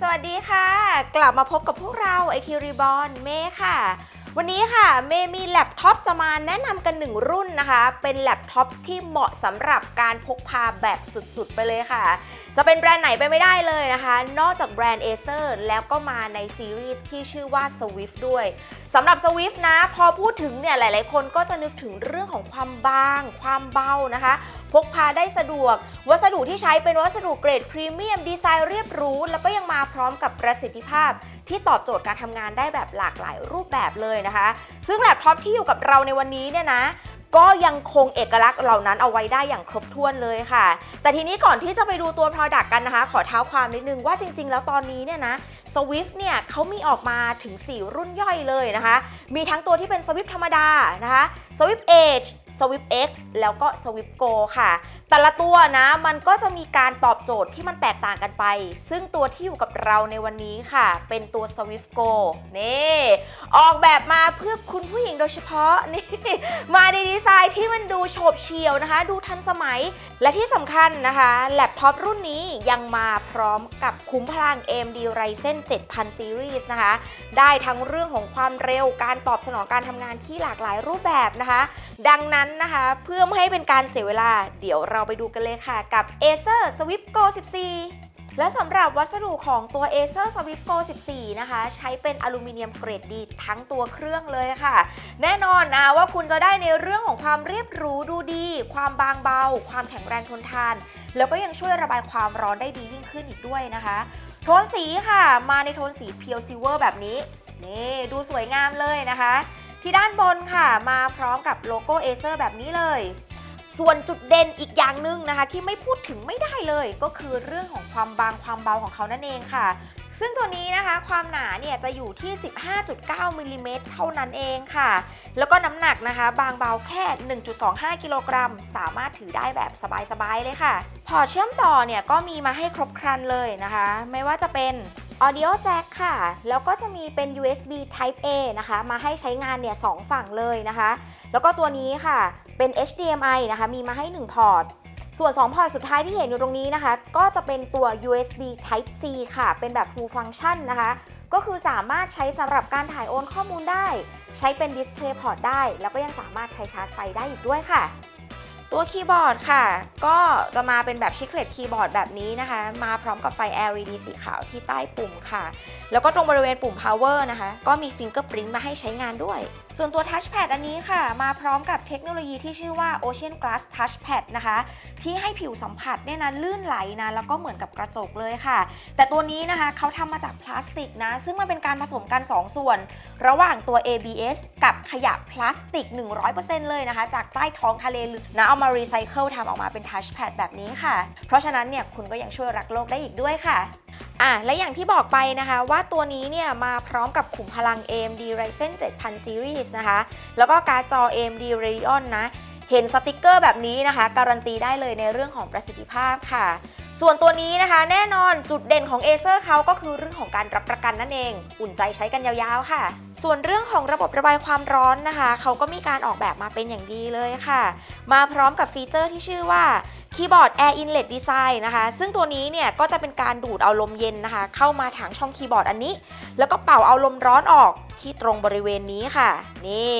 สวัสดีค่ะ กลับมาพบกับพวกเราไอคิวรีบอนเมค่ะ วันนี้ค่ะ เมย์มีแล็ปท็อปจะมาแนะนำกันหนึ่งรุ่นนะคะ เป็นแล็ป ท็อปที่เหมาะสำหรับการพกพาแบบสุดๆ ไปเลยค่ะ จะเป็นแบรนด์ไหนไปไม่ได้เลยนะคะ นอกจากแบรนด์ Acer แล้วก็มาในซีรีส์ที่ชื่อว่า Swift ด้วยสำหรับ Swift นะ พอพูดถึงเนี่ยหลายๆ คนก็จะนึกถึงเรื่องของความบาง ความเบานะคะ พกพาได้สะดวก วัสดุที่ใช้เป็นวัสดุเกรดพรีเมียมดีไซน์เรียบรู้ แล้วก็ยังมาพร้อมกับประสิทธิภาพ ที่ตอบโจทย์การทำงานได้แบบหลากหลายรูปแบบเลยนะคะ ซึ่งแล็ปท็อปที่อยู่กับเราในวันนี้เนี่ยนะ ก็ยังคงเอกลักษณ์เหล่านั้นเอาไว้ได้อย่างครบถ้วนเลยค่ะ แต่ทีนี้ก่อนที่จะไปดูตัว Product กันนะคะ ขอเท้าความนิดนึงว่าจริง ๆ แล้วตอนนี้เนี่ยนะ Swift เนี่ยเขามีออกมาถึง 4 รุ่นย่อยเลยนะคะ มีทั้งตัวที่เป็น Swift ธรรมดานะคะ Swift Edge Swift X แล้วก็ Swift Go ค่ะ แต่ละตัวนะมันก็จะมีการตอบโจทย์ที่มันแตกต่างกันไป ซึ่งตัวที่อยู่กับเราในวันนี้ค่ะ เป็นตัว Swift Go นี่ออกแบบมาเพื่อคุณผู้หญิงโดยเฉพาะนี่มาในดีไซน์ที่มันดูโฉบเฉี่ยวนะคะ ดูทันสมัยและที่สำคัญนะคะแล็ปท็อปรุ่นนี้ยังมาพร้อมกับคุ้มพลัง AMD Ryzen 7000 Series นะคะ ได้ทั้งเรื่องของความเร็วการตอบสนองการทำงานที่หลากหลายรูปแบบนะคะ ดังนั้นนะคะ เพื่อไม่ให้เป็นการเสียเวลา เดี๋ยวเราไปดูกันเลยค่ะกับ Acer Swift Go 14และสำหรับวัสดุของตัว Acer Swift Go 14 นะคะ ใช้เป็นอลูมิเนียมเกรดดีทั้งตัวเครื่องเลยค่ะ แน่นอนนะว่าคุณจะได้ในเรื่องของความเรียบหรูดูดี ความบางเบา ความแข็งแรงทนทาน แล้วก็ยังช่วยระบายความร้อนได้ดียิ่งขึ้นอีกด้วยนะคะ โทนสีค่ะ มาในโทนสีเพียวซิลเวอร์แบบนี้ นี่ดูสวยงามเลยนะคะ ที่ด้านบนค่ะ มาพร้อมกับโลโก้ Acer แบบนี้เลย ส่วนจุดเด่นอีกอย่างหนึ่งนะคะ ที่ไม่พูดถึงไม่ได้เลย ก็คือเรื่องของความบางความเบาของเขานั่นเองค่ะ ซึ่งตัวนี้นะคะความหนาเนี่ยจะอยู่ที่ 15.9มิลลิเมตรเท่านั้นเองค่ะ แล้วก็น้ำหนักนะคะ บางเบาแค่ 1.25 กิโลกรัม สามารถถือได้แบบสบายๆเลยค่ะ พอเชื่อมต่อเนี่ยก็มีมาให้ครบครันเลยนะคะ ไม่ว่าจะเป็น Audio Jack ค่ะ แล้วก็จะมีเป็น USB Type A นะคะ มาให้ใช้งานเนี่ยสองฝั่งเลยนะคะ แล้วก็ตัวนี้ค่ะ เป็น HDMI นะคะ มีมาให้ 1 พอร์ต ส่วน 2 พอร์ตสุดท้ายที่เห็นอยู่ตรงนี้นะคะ ก็จะเป็นตัว USB Type C ค่ะ เป็นแบบ Full Function นะคะ ก็คือสามารถใช้สำหรับการถ่ายโอนข้อมูลได้ ใช้เป็น Display Port ได้ แล้วก็ยังสามารถใช้ชาร์จไฟได้อีกด้วยค่ะ ตัวคีย์บอร์ดค่ะ ก็จะมาเป็นแบบชิคเลตคีย์บอร์ดแบบนี้นะคะ มาพร้อมกับไฟ LED สีขาวที่ใต้ปุ่มค่ะ แล้วก็ตรงบริเวณปุ่ม power นะคะ ก็มี fingerprint มาให้ใช้งานด้วย ส่วนตัว touchpad อันนี้ค่ะ มาพร้อมกับเทคโนโลยีที่ชื่อว่า Ocean Glass Touchpad นะคะ ที่ให้ผิวสัมผัสเนี่ยนะลื่นไหลนะ แล้วก็เหมือนกับกระจกเลยค่ะ แต่ตัวนี้นะคะเขาทำมาจากพลาสติกนะ ซึ่งมันเป็นการผสมกัน 2 ส่วน ระหว่างตัว ABS กับขยะพลาสติก 100%เลยนะคะ จากใต้ท้องทะเลลึกนะเอามารีไซเคิลทำออกมาเป็นทัชแพดแบบนี้ค่ะ เพราะฉะนั้นเนี่ยคุณก็ยังช่วยรักโลกได้อีกด้วยค่ะอะและอย่างที่บอกไปนะคะว่าตัวนี้เนี่ยมาพร้อมกับขุมพลัง AMD Ryzen 7000 Series นะคะ แล้วก็การ์ดจอ AMD Radeon นะ เห็นสติกเกอร์แบบนี้นะคะ การันตีได้เลยในเรื่องของประสิทธิภาพค่ะ ส่วนตัวนี้นะคะแน่นอน จุดเด่นของ Acer เขาก็คือเรื่องของการรับประกันนั่นเอง อุ่นใจใช้กันยาวๆค่ะ ส่วนเรื่องของระบบระบายความร้อนนะคะ เขาก็มีการออกแบบมาเป็นอย่างดีเลยค่ะ มาพร้อมกับฟีเจอร์ที่ชื่อว่าคีย์บอร์ด Air Inlet Design นะคะ ซึ่งตัวนี้เนี่ยก็จะเป็นการดูดเอาลมเย็นนะคะ เข้ามาทางช่องคีย์บอร์ดอันนี้ แล้วก็เป่าเอาลมร้อนออกที่ตรงบริเวณนี้ค่ะ นี่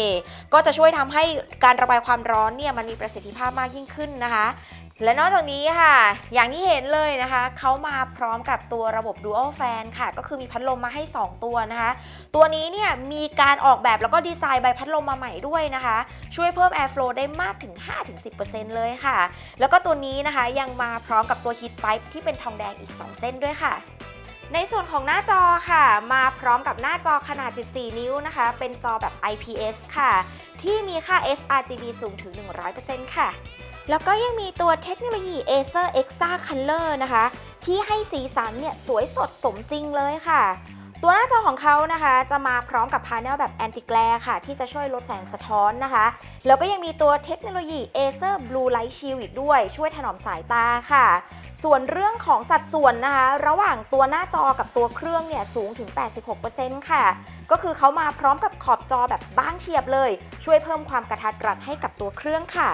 ก็จะช่วยทำให้การระบายความร้อนเนี่ยมันมีประสิทธิภาพมากยิ่งขึ้นนะคะ และนอกจากนี้ค่ะ อย่างที่เห็นเลยนะคะ เขามาพร้อมกับตัวระบบ Dual Fan ค่ะ ก็คือมีพัดลมมาให้ 2 ตัวนะคะ ตัวนี้เนี่ยมีการออกแบบแล้วก็ดีไซน์ใบพัดลมมาใหม่ด้วยนะคะ ช่วยเพิ่ม Airflow ได้มากถึง 5-10%เลยค่ะ แล้วก็ตัวนี้นะคะยังมาพร้อมกับตัว Heat Pipe ที่เป็นทองแดงอีก 2 เส้นด้วยค่ะในส่วนของหน้าจอค่ะ มาพร้อมกับหน้าจอขนาด 14 นิ้วนะคะ เป็นจอแบบ IPS ค่ะ ที่มีค่า sRGB สูงถึง 100%ค่ะ แล้วก็ยังมีตัวเทคโนโลยี Acer Exa Color นะคะ ที่ให้สีสันเนี่ยสวยสดสมจริงเลยค่ะ ตัวหน้าจอของเขานะคะ จะมาพร้อมกับพาเนลแบบ Anti Glare ค่ะ ที่จะช่วยลดแสงสะท้อนนะคะ แล้วก็ยังมีตัวเทคโนโลยี Acer Blue Light Shield อีกด้วย ช่วยถนอมสายตาค่ะ ส่วนเรื่องของสัดส่วนนะคะ ระหว่างตัวหน้าจอกับตัวเครื่องเนี่ยสูงถึง 86%ค่ะ ก็คือเขามาพร้อมกับขอบจอแบบบ้างเฉียบเลย ช่วยเพิ่มความกระทัดรัดให้กับตัวเครื่องค่ะ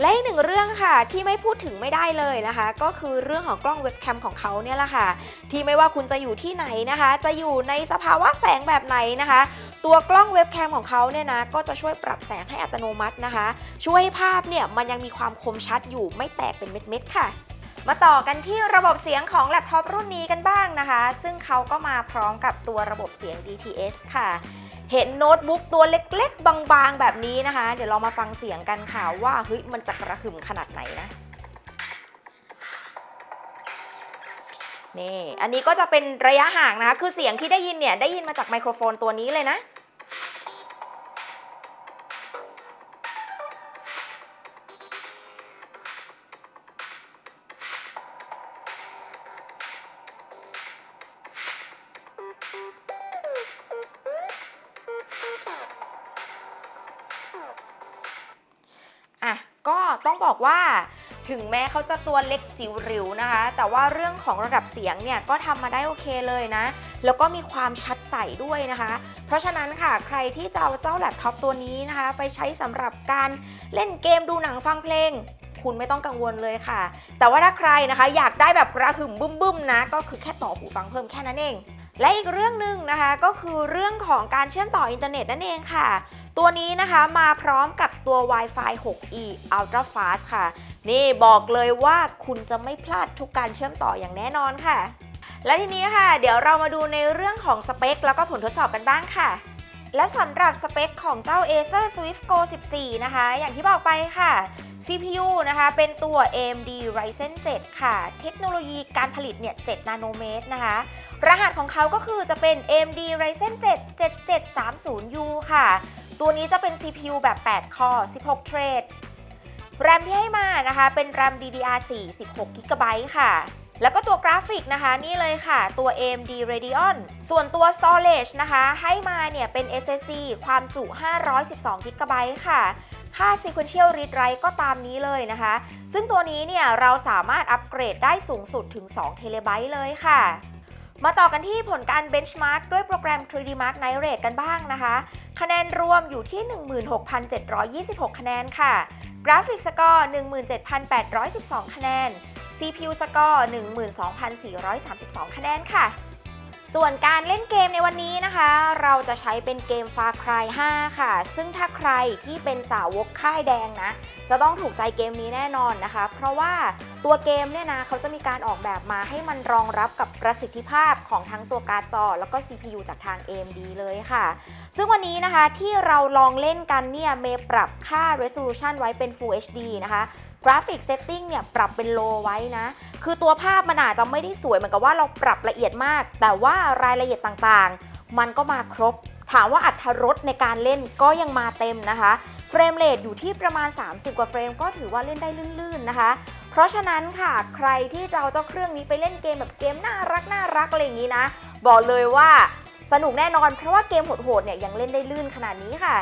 และอีกหนึ่งเรื่องค่ะที่ไม่พูดถึงไม่ได้เลยนะคะ ก็คือเรื่องของกล้องเว็บแคมของเขาเนี่ยแหละค่ะ ที่ไม่ว่าคุณจะอยู่ที่ไหนนะคะ จะอยู่ในสภาวะแสงแบบไหนนะคะ ตัวกล้องเว็บแคมของเขาเนี่ยนะก็จะช่วยปรับแสงให้อัตโนมัตินะคะ ช่วยให้ภาพเนี่ยมันยังมีความคมชัดอยู่ไม่แตกเป็นเม็ดๆค่ะมาต่อกันที่ระบบเสียงของแล็ปท็อปรุ่นนี้กันบ้างนะคะ ซึ่งเขาก็มาพร้อมกับตัวระบบเสียง DTS ค่ะ เห็นโน้ตบุ๊กตัวเล็กๆ บางๆ แบบนี้นะคะ เดี๋ยวเรามาฟังเสียงกันค่ะว่าเฮ้ยมันจะกระหึ่มขนาดไหนนะนี่ อันนี้ก็จะเป็นระยะห่างนะคะ คือเสียงที่ได้ยินเนี่ย ได้ยินมาจากไมโครโฟนตัวนี้เลยนะ ต้องบอกว่า ถึงแม้เขาจะตัวเล็กจิ๋วหริวนะคะ แต่ว่าเรื่องของระดับเสียงเนี่ยก็ทำมาได้โอเคเลยนะ แล้วก็มีความชัดใสด้วยนะคะ เพราะฉะนั้นค่ะใครที่จะเอาเจ้าแล็ปท็อปตัวนี้นะคะ ไปใช้สำหรับการเล่นเกมดูหนังฟังเพลงคุณไม่ต้องกังวลเลยค่ะ แต่ว่าถ้าใครนะคะ อยากได้แบบกระหึ่มบึ้มๆนะ ก็คือแค่ต่อหูฟังเพิ่มแค่นั้นเอง และอีกเรื่องหนึ่งนะคะก็คือเรื่องของการเชื่อมต่ออินเทอร์เน็ตนั่นเองค่ะ ตัวนี้นะคะมาพร้อมกับตัว Wi-Fi 6E Ultra Fast ค่ะ นี่บอกเลยว่าคุณจะไม่พลาดทุกการเชื่อมต่ออย่างแน่นอนค่ะ และทีนี้ค่ะ เดี๋ยวเรามาดูในเรื่องของสเปค แล้วก็ผลทดสอบกันบ้างค่ะและสำหรับสเปคของเจ้า Acer Swift Go 14 นะคะ อย่างที่บอกไปค่ะ CPU นะคะ เป็นตัว AMD Ryzen 7 ค่ะ เทคโนโลยีการผลิตเนี่ย 7 นาโนเมตรนะคะ รหัสของเขาก็คือจะเป็น AMD Ryzen 7 7730U ค่ะ ตัวนี้จะเป็น CPU แบบ 8 คอ16 เทรด แรมที่ให้มานะคะ เป็นแรม DDR4 16 GB ค่ะแล้วก็ตัวกราฟิกนะคะนี่เลยค่ะ ตัว AMD Radeon ส่วนตัว Storage นะคะ ให้มาเนี่ยเป็น SSD ความจุ 512 GB ค่ะ ค่า Sequential Read Write ก็ตามนี้เลยนะคะ ซึ่งตัวนี้เนี่ยเราสามารถอัปเกรดได้สูงสุดถึง2 t b เลยค่ะมาต่อกันที่ผลการ Benchmark ด้วยโปรแกรม 3D Mark Night Rate กันบ้างนะคะ คะแนนรวมอยู่ที่ 16,726 คะแนนค่ะ กราฟิกสกอร์ 17,812 คะแนน CPU สกอร์ 12,432 คะแนนค่ะ ส่วนการเล่นเกมในวันนี้นะคะ เราจะใช้เป็นเกม Far Cry 5ค่ะ ซึ่งถ้าใครที่เป็นสาวกค่ายแดงนะ จะต้องถูกใจเกมนี้แน่นอนนะคะ เพราะว่าตัวเกมเนี่ยนะเขาจะมีการออกแบบมาให้มันรองรับกับประสิทธิภาพของทั้งตัวการ์ดจอ แล้วก็ CPU จากทาง AMD เลยค่ะ ซึ่งวันนี้นะคะที่เราลองเล่นกันเนี่ยเมย์ปรับค่า resolution ไว้เป็น Full HD นะคะ กราฟิกเซตติ้งเนี่ยปรับเป็นโลไว้นะ คือตัวภาพมันอาจจะไม่ได้สวยเหมือนกับว่าเราปรับละเอียดมาก แต่ว่ารายละเอียดต่างๆ มันก็มาครบ ถามว่าอัตรรสในการเล่นก็ยังมาเต็มนะคะเฟรมเรทอยู่ที่ประมาณ 30 กว่าเฟรมก็ถือว่าเล่นได้ลื่นๆนะคะ เพราะฉะนั้นค่ะใครที่จะเอาเจ้าเครื่องนี้ไปเล่นเกมแบบเกมน่ารักน่ารักอะไรอย่างนี้นะ บอกเลยว่าสนุกแน่นอนเพราะว่าเกมโหดๆเนี่ยยังเล่นได้ลื่นขนาดนี้ค่ะ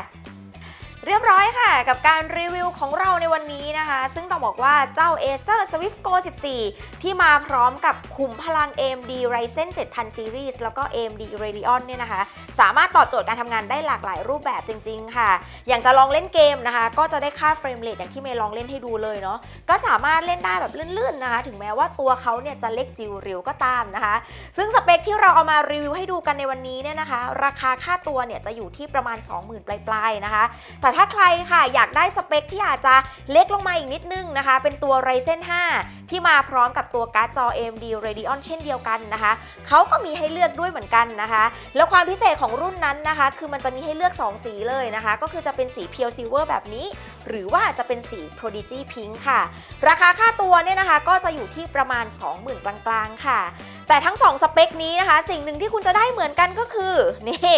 เรียบร้อยค่ะ กับการรีวิวของเราในวันนี้นะคะ ซึ่งต้องบอกว่าเจ้า Acer Swift Go 14 ที่มาพร้อมกับขุมพลัง AMD Ryzen 7000 Series แล้วก็ AMD Radeon เนี่ยนะคะ สามารถตอบโจทย์การทำงานได้หลากหลายรูปแบบจริง ๆ ค่ะ อย่างจะลองเล่นเกมนะคะ ก็จะได้ค่าเฟรมเรทอย่างที่เมย์ลองเล่นให้ดูเลยเนาะก็สามารถเล่นได้แบบลื่นๆนะคะ ถึงแม้ว่าตัวเขาเนี่ยจะเล็กจิ๋วหริวก็ตามนะคะ ซึ่งสเปคที่เราเอามารีวิวให้ดูกันในวันนี้เนี่ยนะคะ ราคาค่าตัวเนี่ยจะอยู่ที่ประมาณ 20,000 ปลายๆนะคะแต่ถ้าใครค่ะอยากได้สเปคที่อาจจะเล็กลงมาอีกนิดนึงนะคะ เป็นตัว Ryzen 5 ที่มาพร้อมกับตัวการ์ดจอ AMD Radeon เช่นเดียวกันนะคะเขาก็มีให้เลือกด้วยเหมือนกันนะคะ แล้วความพิเศษของรุ่นนั้นนะคะ คือมันจะมีให้เลือก 2 สีเลยนะคะ ก็คือจะเป็นสี Pure Silver แบบนี้ หรือว่าจะเป็นสี Prodigy Pink ค่ะ ราคาค่าตัวเนี่ยนะคะ ก็จะอยู่ที่ประมาณ 20,000 กลางๆ ค่ะแต่ทั้ง 2 สเปคนี้นะคะ สิ่งหนึ่งที่คุณจะได้เหมือนกันก็คือ นี่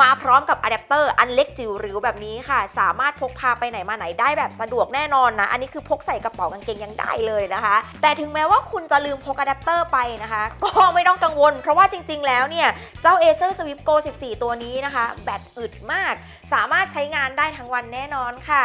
มาพร้อมกับอะแดปเตอร์อันเล็กจิ๋วหริวแบบนี้ค่ะสามารถพกพาไปไหนมาไหนได้แบบสะดวกแน่นอนนะ อันนี้คือพกใส่กระเป๋ากางเกงยังได้เลยนะคะ แต่ถึงแม้ว่าคุณจะลืมพกอะแดปเตอร์ไปนะคะ ก็ไม่ต้องกังวล เพราะว่าจริง ๆ แล้วเนี่ยเจ้า Acer Swift Go 14 ตัวนี้นะคะ แบตอึดมาก สามารถใช้งานได้ทั้งวันแน่นอนค่ะ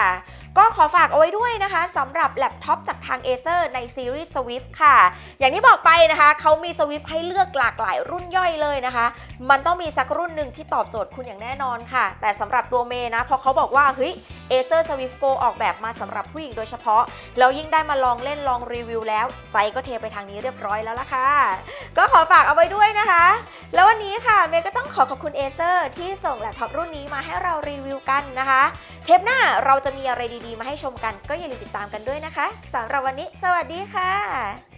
ก็ขอฝากเอาไว้ด้วยนะคะสำหรับแล็ปท็อปจากทาง Acer ในซีรีส์ Swift ค่ะ อย่างที่บอกไปนะคะเขามี Swift ให้เลือกหลากหลายรุ่นย่อยเลยนะคะ มันต้องมีสักรุ่นหนึ่งที่ตอบโจทย์คุณอย่างแน่นอนค่ะ แต่สำหรับตัวเมย์นะพอเขาบอกว่าเฮ้ย Acer Swift Go ออกแบบมาสำหรับผู้หญิงโดยเฉพาะ แล้วยิ่งได้มาลองเล่นลองรีวิวแล้ว ใจก็เทไปทางนี้เรียบร้อยแล้วล่ะค่ะ ก็ขอฝากเอาไว้ด้วยนะคะ แล้ววันนี้ค่ะเมย์ก็ต้องขอขอบคุณ Acer ที่ส่งแล็ปท็อปรุ่นนี้มาให้เรารีวิวกันนะคะ เทปหน้าเราจะมีอะไรดีๆ มาให้ชมกันก็อย่าลืมติดตามกันด้วยนะคะสำหรับวันนี้ สวัสดีค่ะ